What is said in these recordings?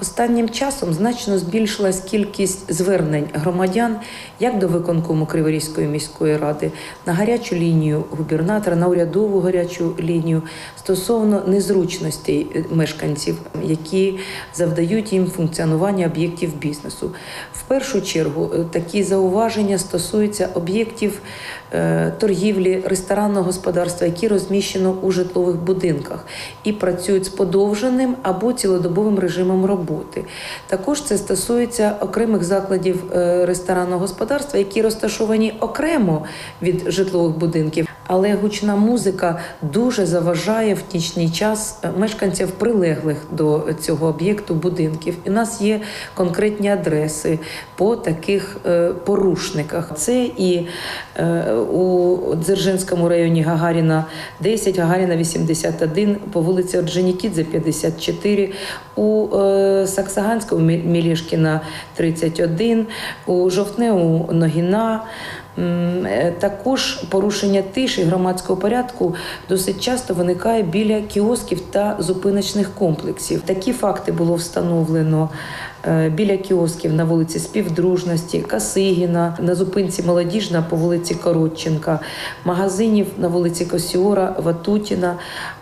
Останнім часом значно збільшилась кількість звернень громадян як до виконкому Криворізької міської ради на гарячу лінію губернатора, на урядову гарячу лінію стосовно незручностей е, мешканців, які завдають їм функціонування об'єктів бізнесу. В першу чергу е, такі зауваження стосуються об'єктів е, торгівлі, ресторанного господарства, які розміщено у житлових будинках і працюють з подовженим або цілодобовим режимом роботи. Також це стосується окремих закладів е, ресторанного господарства, які розташовані окремо від житлових будинків. Але гучна музика дуже заважає в нічний час е, мешканців прилеглих до цього об'єкту будинків. І у нас є конкретні адреси по таких е, порушниках. Це і е, у Дзержинському районі Гагаріна 10, Гагаріна 81, по вулиці Орджонікідзе 54, у Саксаганському Мі- Мілішкіна 31, у Жовтневому Ногіна. Е, Також порушення тиші громадського порядку досить часто виникає біля кіосків та зупиночних комплексів. Такі факти було встановлено біля кіосків на вулиці Співдружності, Касигіна, на зупинці Молодіжна по вулиці Коротченка, магазинів на вулиці Косіора, Ватутіна,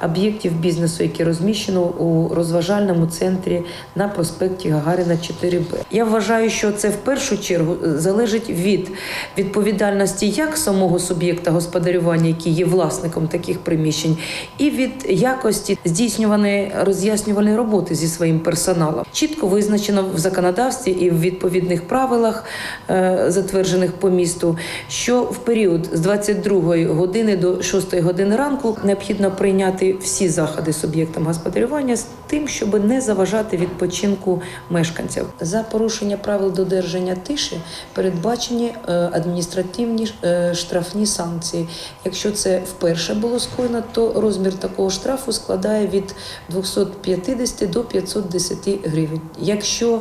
об'єктів бізнесу, які розміщено у розважальному центрі на проспекті Гагаріна 4Б. Я вважаю, що це в першу чергу е, залежить від відповідальності як самого суб'єкта господарювання, який є власником таких приміщень, і від якості здійснюваної роз'яснювальної роботи зі своїм персоналом. Чітко визначено в законодавстві і в відповідних правилах, е, затверджених по місту, що в період з 22 години до 6 години ранку необхідно прийняти всі заходи суб'єктам господарювання з тим, щоб не заважати відпочинку мешканців. За порушення правил додержання тиші передбачені е, адміністративні е, штрафні санкції. Якщо це вперше було скоєно, то розмір такого штрафу складає від 250 до 510 гривень. Якщо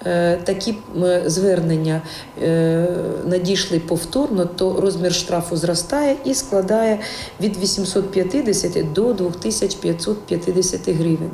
такі звернення е, надійшли повторно, то розмір штрафу зростає і складає від 850 до 2550 гривень.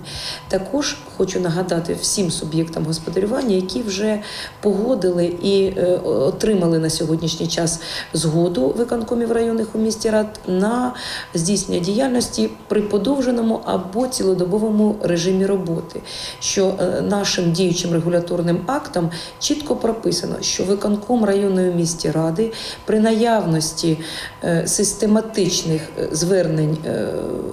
Також хочу нагадати всім суб'єктам господарювання, які вже погодили і е, отримали на сьогоднішній час згоду виконкомів районних у місті рад на здійснення діяльності при подовженому або цілодобовому режимі роботи, що е, нашим діючим регуляторним актом чітко прописано, що виконком районної місті ради при наявності е, систематичних е, звернень е,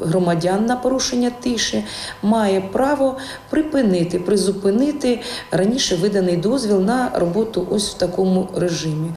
громадян на порушення тиші має право припинити, призупинити раніше виданий дозвіл на роботу ось в такому режимі.